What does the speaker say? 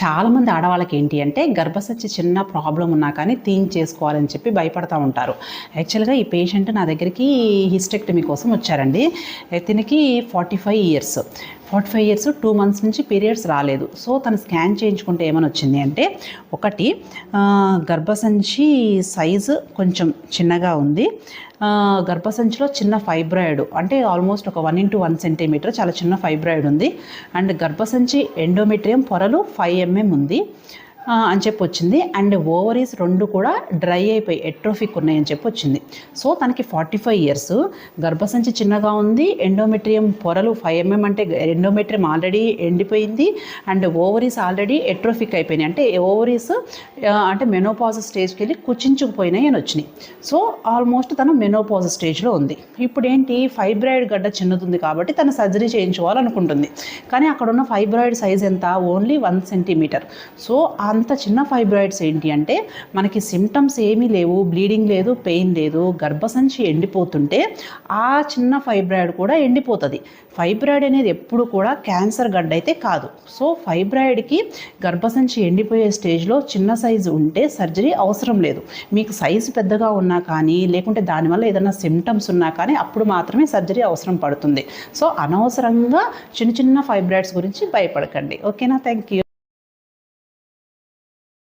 చాలామంది ఆడవాళ్ళకి ఏంటి అంటే గర్భసచ్చి చిన్న ప్రాబ్లం ఉన్నా కానీ తీన్ చేసుకోవాలని చెప్పి భయపడతా ఉంటారు. యాక్చువల్గా ఈ పేషెంట్ నా దగ్గరికి హిస్టెక్టమీ కోసం వచ్చారండి. ఇతనికి forty five years. Forty five years two months నుంచి పీరియడ్స్ రాలేదు. సో తను స్కాన్ చేయించుకుంటే ఏమని వచ్చింది అంటే ఒకటి గర్భసంచి సైజు కొంచెం చిన్నగా ఉంది. గర్భసంచిలో చిన్న ఫైబ్రాయిడ్ అంటే ఆల్మోస్ట్ ఒక వన్ ఇంటూ వన్ సెంటీమీటర్ చాలా చిన్న ఫైబ్రాయిడ్ ఉంది. అండ్ గర్భసంచి ఎండోమెట్రియం పొరలు ఫైవ్ ఎంఎం ఉంది. అని చెప్పి వచ్చింది అండ్ ఓవరీస్ రెండు కూడా డ్రై అయిపోయి ఎట్రోఫిక్ ఉన్నాయని చెప్పి వచ్చింది సో తనకి ఫార్టీ ఫైవ్ ఇయర్స్. గర్భసంచి చిన్నగా ఉంది. ఎండోమెట్రియం పొరలు ఫైవ్ ఎంఎం అంటే ఎండోమెట్రియం ఆల్రెడీ ఎండిపోయింది. అండ్ ఓవరీస్ ఆల్రెడీ ఎట్రోఫిక్ అయిపోయినాయి. అంటే ఓవరీస్ అంటే మెనోపాజ్ స్టేజ్కి వెళ్ళి కుచించుకుపోయినాయి అని వచ్చినాయి. సో ఆల్మోస్ట్ తను మెనోపాజ్ స్టేజ్లో ఉంది. ఇప్పుడు ఏంటి ఫైబ్రాయిడ్ గడ్డ చిన్నదుంది కాబట్టి తను సర్జరీ చేయించుకోవాలనుకుంటుంది. కానీ అక్కడ ఉన్న ఫైబ్రాయిడ్ సైజ్ ఎంత? Only one centimetre. సో అంత చిన్న ఫైబ్రాయిడ్స్ ఏంటి అంటే మనకి సిమ్టమ్స్ ఏమీ లేవు బ్లీడింగ్ లేదు పెయిన్ లేదు గర్భసంచి ఎండిపోతుంటే ఆ చిన్న ఫైబ్రాయిడ్ కూడా ఎండిపోతుంది. ఫైబ్రాయిడ్ అనేది ఎప్పుడు కూడా క్యాన్సర్ గడ్డ అయితే కాదు. సో ఫైబ్రాయిడ్కి గర్భసంచి ఎండిపోయే స్టేజ్లో చిన్న సైజు ఉంటే సర్జరీ అవసరం లేదు. మీకు సైజు పెద్దగా ఉన్నా కానీ లేకుంటే దానివల్ల ఏదైనా సిమ్టమ్స్ ఉన్నా కానీ అప్పుడు మాత్రమే సర్జరీ అవసరం పడుతుంది. సో అనవసరంగా చిన్న చిన్న ఫైబ్రాయిడ్స్ గురించి భయపడకండి. ఓకేనా? Thank you